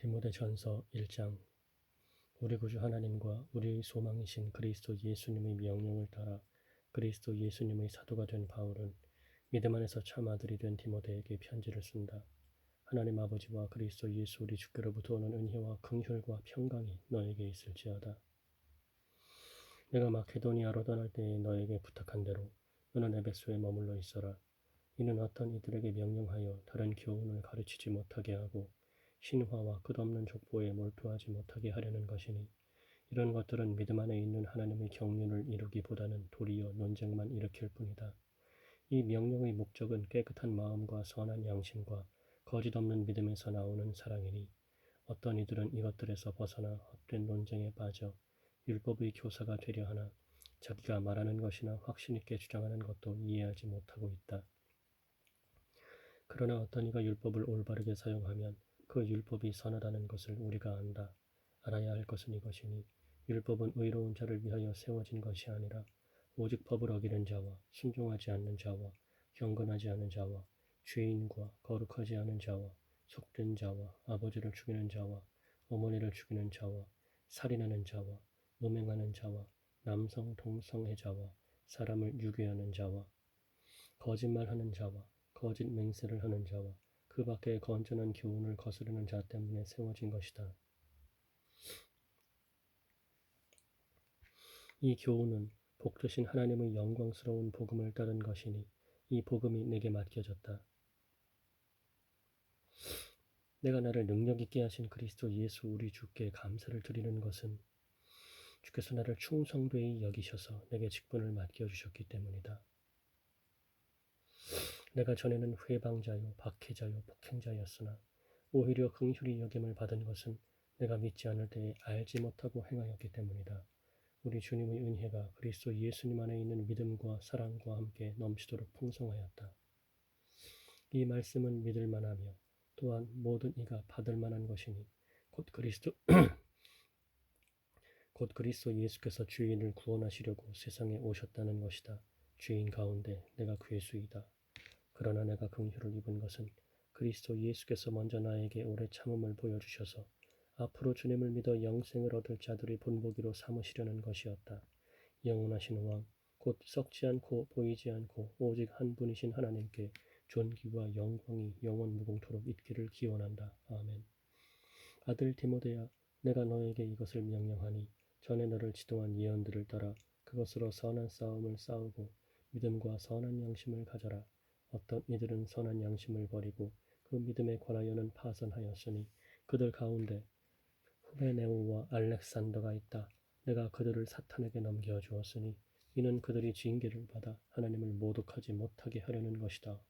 디모데전서 1장 우리 구주 하나님과 우리의 소망이신 그리스도 예수님의 명령을 따라 그리스도 예수님의 사도가 된 바울은 믿음 안에서 참 아들이 된 디모데에게 편지를 쓴다. 하나님 아버지와 그리스도 예수 우리 주께로부터 오는 은혜와 긍휼과 평강이 너에게 있을지어다. 내가 마케도니아로 떠날 때에 너에게 부탁한 대로 너는 에베소에 머물러 있어라. 이는 어떤 이들에게 명령하여 다른 교훈을 가르치지 못하게 하고 신화와 끝없는 족보에 몰두하지 못하게 하려는 것이니 이런 것들은 믿음 안에 있는 하나님의 경륜을 이루기보다는 도리어 논쟁만 일으킬 뿐이다. 이 명령의 목적은 깨끗한 마음과 선한 양심과 거짓 없는 믿음에서 나오는 사랑이니 어떤 이들은 이것들에서 벗어나 헛된 논쟁에 빠져 율법의 교사가 되려 하나 자기가 말하는 것이나 확신 있게 주장하는 것도 이해하지 못하고 있다. 그러나 어떤 이가 율법을 올바르게 사용하면 그 율법이 선하다는 것을 우리가 안다. 알아야 할 것은 이것이니 율법은 의로운 자를 위하여 세워진 것이 아니라 오직 법을 어기는 자와 순종하지 않는 자와 경건하지 않은 자와 죄인과 거룩하지 않은 자와 속된 자와 아버지를 죽이는 자와 어머니를 죽이는 자와 살인하는 자와 음행하는 자와 남성 동성애자와 사람을 유괴하는 자와 거짓말하는 자와 거짓 맹세를 하는 자와 그 밖에 건전한 교훈을 거스르는 자 때문에 세워진 것이다. 이 교훈은 복 되신 하나님의 영광스러운 복음을 따른 것이니 이 복음이 내게 맡겨졌다. 내가 나를 능력 있게 하신 그리스도 예수 우리 주께 감사를 드리는 것은 주께서 나를 충성되이 여기셔서 내게 직분을 맡겨 주셨기 때문이다. 내가 전에는 회방자요, 박해자요, 폭행자였으나 오히려 긍휼히 여김을 받은 것은 내가 믿지 않을 때에 알지 못하고 행하였기 때문이다. 우리 주님의 은혜가 그리스도 예수님 안에 있는 믿음과 사랑과 함께 넘치도록 풍성하였다. 이 말씀은 믿을 만하며 또한 모든 이가 받을 만한 것이니 곧 그리스도 곧 그리스도 예수께서 주인을 구원하시려고 세상에 오셨다는 것이다. 죄인 가운데 내가 괴수이다. 그러나 내가 긍휼을 입은 것은 그리스도 예수께서 먼저 나에게 오래 참음을 보여주셔서 앞으로 주님을 믿어 영생을 얻을 자들의 본보기로 삼으시려는 것이었다. 영원하신 왕, 곧 썩지 않고 보이지 않고 오직 한 분이신 하나님께 존귀와 영광이 영원 무궁토록 있기를 기원한다. 아멘. 아들 디모데야, 내가 너에게 이것을 명령하니 전에 너를 지도한 예언들을 따라 그것으로 선한 싸움을 싸우고 믿음과 선한 양심을 가져라. 어떤 이들은 선한 양심을 버리고 그 믿음에 관하여는 파선하였으니 그들 가운데 후베네오와 알렉산더가 있다. 내가 그들을 사탄에게 넘겨 주었으니 이는 그들이 징계를 받아 하나님을 모독하지 못하게 하려는 것이다.